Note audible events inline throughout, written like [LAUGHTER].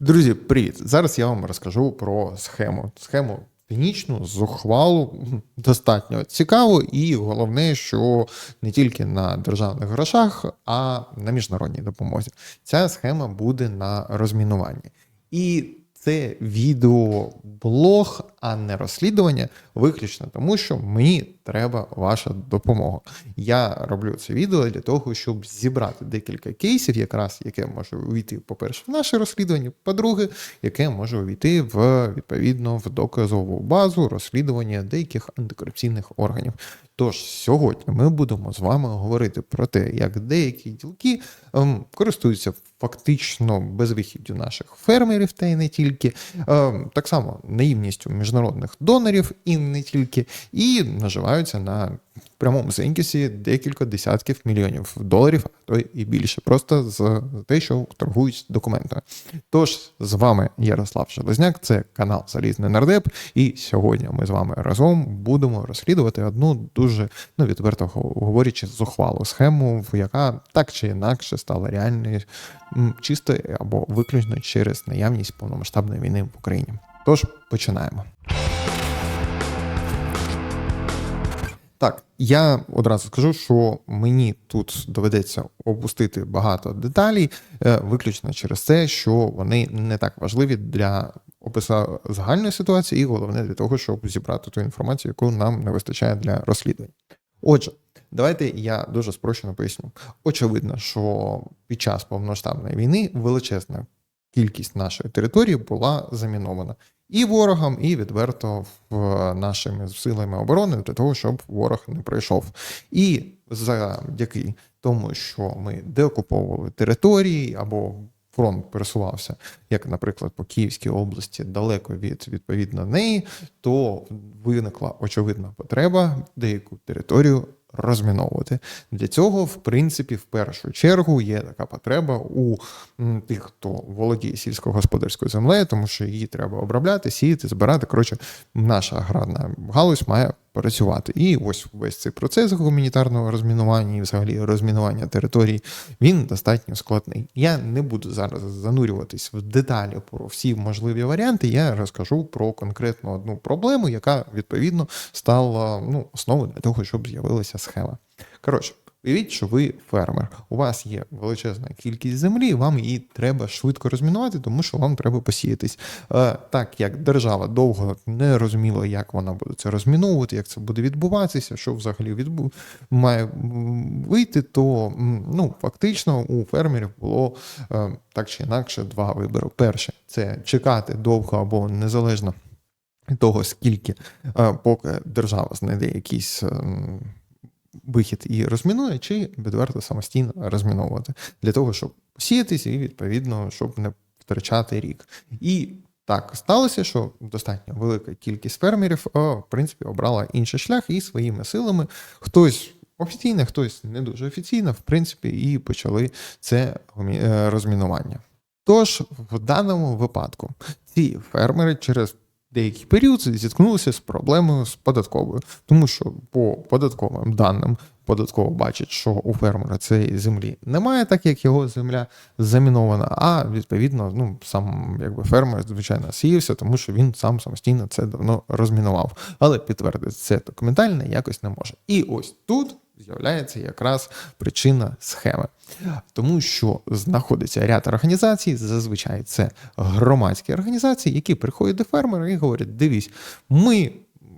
Друзі, привіт! Зараз я вам розкажу про схему. Схему технічну, зухвалу, достатньо цікаву, і головне, що не тільки на державних грошах, а на міжнародній допомозі. Ця схема буде на розмінуванні. І це відеоблог, а не розслідування, виключно тому, що мені треба ваша допомога. Я роблю це відео для того, щоб зібрати декілька кейсів, якраз яке може увійти, по-перше, в наше розслідування, по-друге, яке може увійти в відповідно в доказову базу розслідування деяких антикорупційних органів. Тож сьогодні ми будемо з вами говорити про те, як деякі ділки ем, користуються фактично безвихіддю наших фермерів, та й не тільки, ем, так само наївністю міжнародних донорів і не тільки, і наживаються на прямому зенкісі декілька десятків мільйонів доларів, а то і більше, просто з те, що торгують документами. Тож з вами Ярослав Железняк, це канал Залізний Нардеп, і сьогодні ми з вами разом будемо розслідувати одну дуже ну відверто говорячи зухвалу схему, яка так чи інакше стала реальною чисто або виключно через наявність повномасштабної війни в Україні. Тож починаємо. Так, я одразу скажу, що мені тут доведеться опустити багато деталей, е, виключно через те, що вони не так важливі для опису загальної ситуації, і головне для того, щоб зібрати ту інформацію, яку нам не вистачає для розслідувань. Отже, давайте я дуже спрощено поясню. Очевидно, що під час повноштабної війни величезна кількість нашої території була замінована і ворогам, і відверто в нашими силами оборони для того, щоб ворог не пройшов. І завдяки тому, що ми деокуповували території або фронт пересувався, як, наприклад, по Київській області, далеко від відповідно неї, то виникла очевидна потреба деяку територію розміновувати. Для цього, в принципі, в першу чергу є така потреба у тих, хто володіє сільськогосподарською землею, тому що її треба обробляти, сіяти, збирати. Коротше, наша аграрна галузь має працювати. І ось весь цей процес гуманітарного розмінування і взагалі розмінування територій, він достатньо складний. Я не буду зараз занурюватись в деталі про всі можливі варіанти. Я розкажу про конкретну одну проблему, яка відповідно стала ну, основою для того, щоб з'явилася схема. Коротше. Уявіть, що ви фермер, у вас є величезна кількість землі, вам її треба швидко розмінувати, тому що вам треба посіятись. Е, так як держава довго не розуміла, як вона буде це розміновувати, як це буде відбуватися, що взагалі відбу... має вийти, то ну, фактично у фермерів було е, так чи інакше два вибори. Перше це чекати довго або незалежно від того, скільки, е, поки держава знайде якісь. Вихід і розмінує, чи відверто самостійно розміновувати для того, щоб сіятися і відповідно, щоб не втрачати рік. І так сталося, що достатньо велика кількість фермерів, в принципі, обрала інший шлях і своїми силами хтось. Офіційно, хтось не дуже офіційно, в принципі, і почали це е, розмінування. Тож, в даному випадку ці фермери через деякий період зіткнулися з проблемою з податковою, тому що по податковим даним податково бачить, що у фермера цієї землі немає, так як його земля замінована. А відповідно, ну сам якби фермер, звичайно, сіявся, тому що він сам самостійно це давно розмінував. Але підтвердити це документально якось не може. І ось тут з'являється якраз причина схеми, тому що знаходиться ряд організацій, зазвичай це громадські організації, які приходять до фермера і говорять: дивись, ми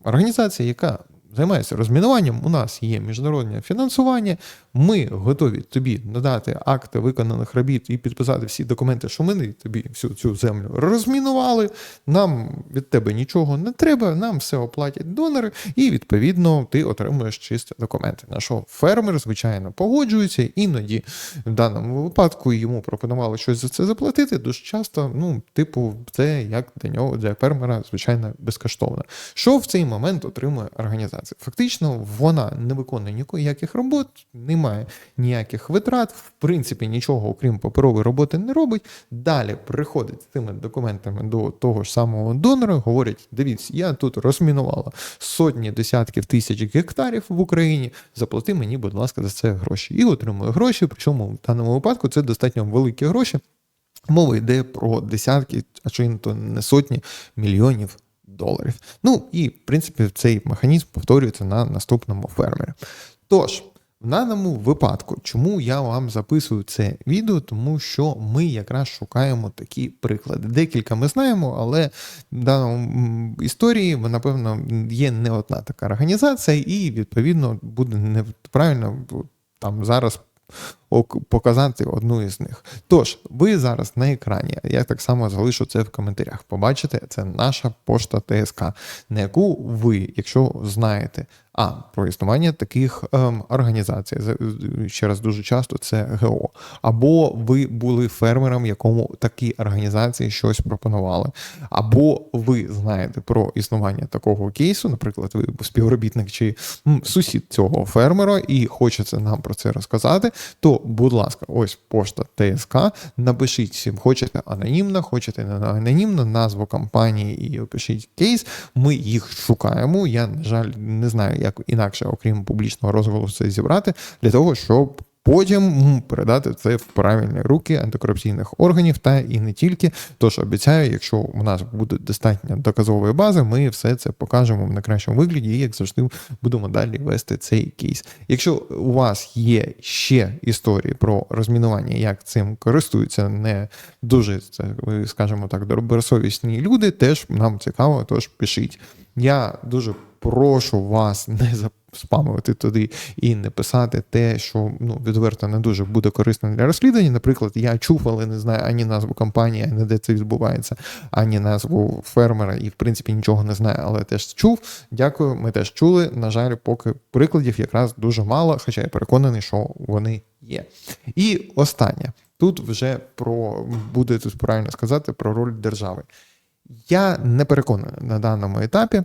організація, яка займається розмінуванням, у нас є міжнародне фінансування. Ми готові тобі надати акти виконаних робіт і підписати всі документи, що ми тобі всю цю землю розмінували. Нам від тебе нічого не треба, нам все оплатять донори, і відповідно ти отримуєш чисті документи. На що фермер, звичайно, погоджується, іноді в даному випадку йому пропонували щось за це заплатити. Дуже часто, ну, типу, це як для нього для фермера, звичайно, безкоштовно. Що в цей момент отримує організація? Фактично, вона не виконує ніяких робот, немає ніяких витрат, в принципі, нічого, окрім паперової роботи, не робить. Далі приходить з цими документами до того ж самого донора, говорять: дивіться, я тут розмінувала сотні десятків тисяч гектарів в Україні. Заплати мені, будь ласка, за це гроші. І отримує гроші. Причому в даному випадку це достатньо великі гроші. Мова йде про десятки, а чи то не сотні мільйонів доларів. Ну і в принципі цей механізм повторюється на наступному фермері. Тож. В даному випадку, чому я вам записую це відео, тому що ми якраз шукаємо такі приклади. Декілька ми знаємо, але в даному історії, напевно, є не одна така організація, і відповідно буде неправильно там зараз показати одну із них. Тож, ви зараз на екрані, я так само залишу це в коментарях. Побачите, це наша пошта ТСК, на яку ви, якщо знаєте, а про існування таких ем, організацій, ще раз дуже часто це ГО, або ви були фермером, якому такі організації щось пропонували, або ви знаєте про існування такого кейсу, наприклад, ви співробітник чи м, сусід цього фермера, і хочете нам про це розказати, то, будь ласка, ось пошта ТСК. Напишіть, всім, хочете анонімно, хочете не анонімно, назву компанії і опишіть кейс. Ми їх шукаємо. Я, на жаль, не знаю, як інакше, окрім публічного розголосу, зібрати для того, щоб. Потім передати це в правильні руки антикорупційних органів та і не тільки. Тож обіцяю, якщо у нас буде достатньо доказової бази, ми все це покажемо в найкращому вигляді, і як завжди будемо далі вести цей кейс. Якщо у вас є ще історії про розмінування, як цим користуються не дуже це, скажімо так, добросовісні люди, теж нам цікаво, тож пишіть. Я дуже прошу вас [LAUGHS] не спамувати туди і не писати те, що ну відверто не дуже буде корисно для розслідування. Наприклад, я чув, але не знаю ані назву компанії, ані де це відбувається, ані назву фермера, і в принципі нічого не знаю, але теж чув. Дякую, ми теж чули. На жаль, поки прикладів якраз дуже мало, хоча я переконаний, що вони є. І останнє тут вже про буде тут правильно сказати про роль держави. Я не переконаний на даному етапі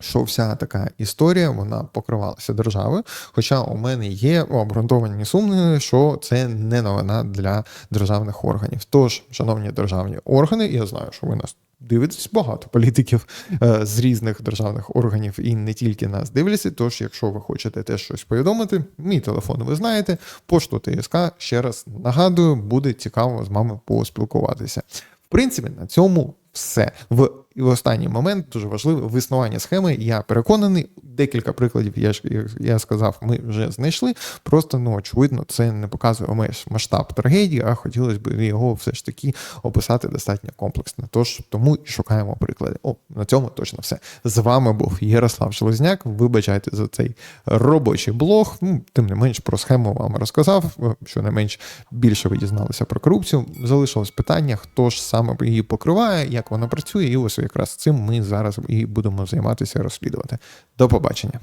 що вся така історія вона покривалася державою. Хоча у мене є обґрунтовані сумніви, що це не новина для державних органів. Тож, шановні державні органи, я знаю, що ви нас. Дивитесь багато політиків е, з різних державних органів і не тільки нас дивляться. Тож, якщо ви хочете теж щось повідомити, мій телефон ви знаєте, пошту ТСК ще раз нагадую, буде цікаво з вами поспілкуватися. В принципі, на цьому все. В і в останній момент дуже важливе виснування схеми. Я переконаний, декілька прикладів, я ж я сказав, ми вже знайшли. Просто ну очевидно, це не показує масштаб трагедії, а хотілося б його все ж таки описати достатньо комплексно. Тож тому і шукаємо приклади. О, на цьому точно все. З вами був Ярослав Железняк. Вибачайте за цей робочий блог. Ну, Тим не менш про схему вам розказав. Що не менш більше ви дізналися про корупцію. Залишилось питання, хто ж саме її покриває, як вона працює, і ось якраз цим ми зараз і будемо займатися розслідувати. До побачення.